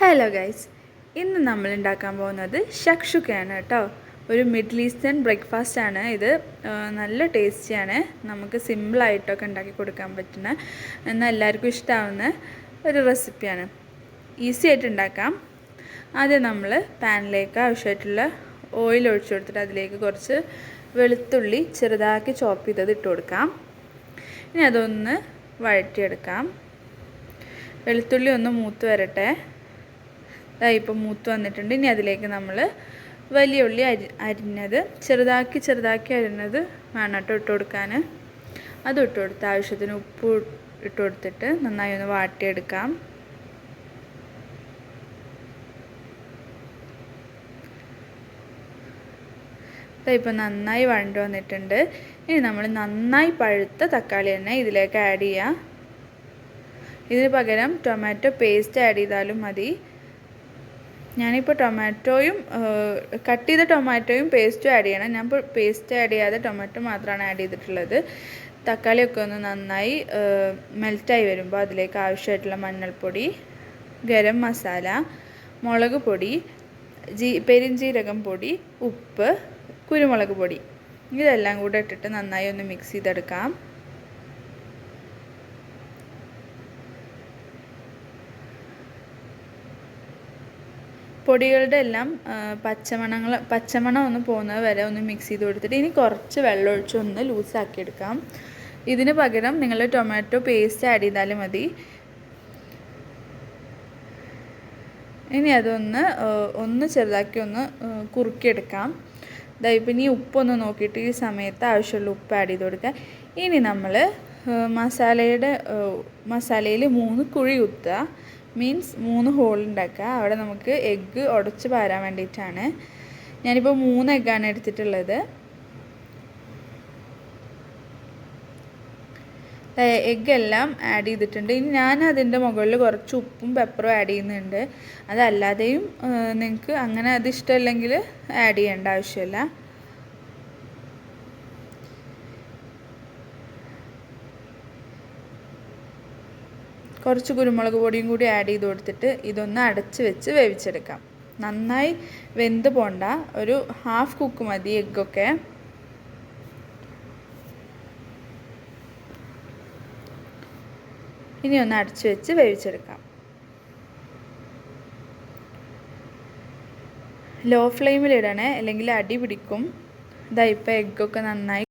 Hello guys ഇന്ന് നമ്മൾ ഉണ്ടാക്കാൻ പോകുന്നത് ഷക്ഷുക്കയാണ് കേട്ടോ ഒരു മിഡിൽ ഈസ്റ്റേൺ ബ്രേക്ക്ഫാസ്റ്റ് ആണ് ഇത്. നല്ല ടേസ്റ്റിയാണ് നമുക്ക് സിമ്പിളായിട്ടൊക്കെ ഉണ്ടാക്കി കൊടുക്കാൻ പറ്റുന്ന എന്നാൽ എല്ലാവർക്കും ഇഷ്ടമാവുന്ന ഒരു റെസിപ്പിയാണ് ഈസി ആയിട്ട് ഉണ്ടാക്കാം. ആദ്യം നമ്മൾ പാനിലേക്ക് ആവശ്യമായിട്ടുള്ള ഓയിൽ ഒഴിച്ചു കൊടുത്തിട്ട് അതിലേക്ക് കുറച്ച് വെളുത്തുള്ളി ചെറുതാക്കി ചോപ്പ് ചെയ്തത് ഇട്ട് കൊടുക്കാം. ഇനി അതൊന്ന് വഴറ്റിയെടുക്കാം. വെളുത്തുള്ളി ഒന്ന് മൂത്ത് വരട്ടെ. ഇതാ ഇപ്പം മൂത്ത് വന്നിട്ടുണ്ട്. ഇനി അതിലേക്ക് നമ്മൾ വലിയ ഉള്ളി അരി അരിഞ്ഞത് ചെറുതാക്കി ചെറുതാക്കി അരിഞ്ഞത് വേണം കേട്ടോ ഇട്ട് കൊടുക്കാൻ അത് ഇട്ട് കൊടുത്ത് ആവശ്യത്തിന് ഉപ്പ് ഇട്ട് കൊടുത്തിട്ട് നന്നായി ഒന്ന് വാട്ടിയെടുക്കാം. ഇപ്പം നന്നായി വഴണ്ട് വന്നിട്ടുണ്ട്. ഇനി നമ്മൾ നന്നായി പഴുത്ത തക്കാളി തന്നെ ഇതിലേക്ക് ആഡ് ചെയ്യാം. ഇതിന് പകരം ടൊമാറ്റോ പേസ്റ്റ് ആഡ് ചെയ്താലും മതി. ഞാനിപ്പോൾ ടൊമാറ്റോയും കട്ട് ചെയ്ത ടൊമാറ്റോയും പേസ്റ്റും ആഡ് ചെയ്യണം. ഞാൻ ഇപ്പോൾ പേസ്റ്റ് ആഡ് ചെയ്യാതെ ടൊമാറ്റോ മാത്രമാണ് ആഡ് ചെയ്തിട്ടുള്ളത്. തക്കാളിയൊക്കെ ഒന്ന് നന്നായി മെൽറ്റായി വരുമ്പോൾ അതിലേക്ക് ആവശ്യമായിട്ടുള്ള മഞ്ഞൾപ്പൊടി ഗരം മസാല മുളക് പൊടി ജീ പെരിഞ്ജീരകം പൊടി ഉപ്പ് കുരുമുളക് പൊടി. ഇതെല്ലാം കൂടെ ഇട്ടിട്ട് നന്നായി ഒന്ന് മിക്സ് ചെയ്തെടുക്കാം. പൊടികളുടെ എല്ലാം പച്ചമണങ്ങൾ പച്ചമണം ഒന്ന് പോകുന്നത് വരെ ഒന്ന് മിക്സ് ചെയ്ത് കൊടുത്തിട്ട് ഇനി കുറച്ച് വെള്ളം ഒഴിച്ച് ഒന്ന് ലൂസാക്കി എടുക്കാം. ഇതിന് പകരം നിങ്ങൾ ടൊമാറ്റോ പേസ്റ്റ് ആഡ് ചെയ്താലും മതി. ഇനി അതൊന്ന് ഒന്ന് ചെറുതാക്കി ഒന്ന് കുറുക്കിയെടുക്കാം. ഇതാ ഇനി ഉപ്പൊന്ന് നോക്കിയിട്ട് ഈ സമയത്ത് ആവശ്യമുള്ള ഉപ്പ് ആഡ് ചെയ്ത് കൊടുക്കുക. ഇനി നമ്മൾ മസാലയുടെ മസാലയിൽ മൂന്ന് കുഴി കുത്തുക മീൻസ് മൂന്ന് ഹോൾ ഉണ്ടാക്കുക. അവിടെ നമുക്ക് എഗ്ഗ് ഉടച്ച് പാരാൻ വേണ്ടിയിട്ടാണ്. ഞാനിപ്പോൾ മൂന്ന് എഗ്ഗാണ് എടുത്തിട്ടുള്ളത്. എഗ്ഗ് എല്ലാം ആഡ് ചെയ്തിട്ടുണ്ട്. ഇനി ഞാൻ അതിന്റെ മുകളിൽ കുറച്ച് ഉപ്പും പെപ്പറും ആഡ് ചെയ്യുന്നുണ്ട്. അതല്ലാതെയും നിങ്ങൾക്ക് അങ്ങനെ അത് ഇഷ്ടമല്ലെങ്കിൽ ആഡ് ചെയ്യേണ്ട ആവശ്യമില്ല. കുറച്ച് കുരുമുളക് പൊടിയും കൂടി ആഡ് ചെയ്ത് കൊടുത്തിട്ട് ഇതൊന്ന് അടച്ച് വെച്ച് വേവിച്ചെടുക്കാം. നന്നായി വെന്ത് പോണ്ട. ഒരു ഹാഫ് കുക്ക് മതി എഗ്ഗൊക്കെ ഇനി ഒന്ന് അടച്ചു വെച്ച് വേവിച്ചെടുക്കാം. ലോ ഫ്ലെയിമിലിടണേ അല്ലെങ്കിൽ അടി പിടിക്കും. ഇതാ ഇപ്പോൾ എഗ്ഗൊക്കെ നന്നായി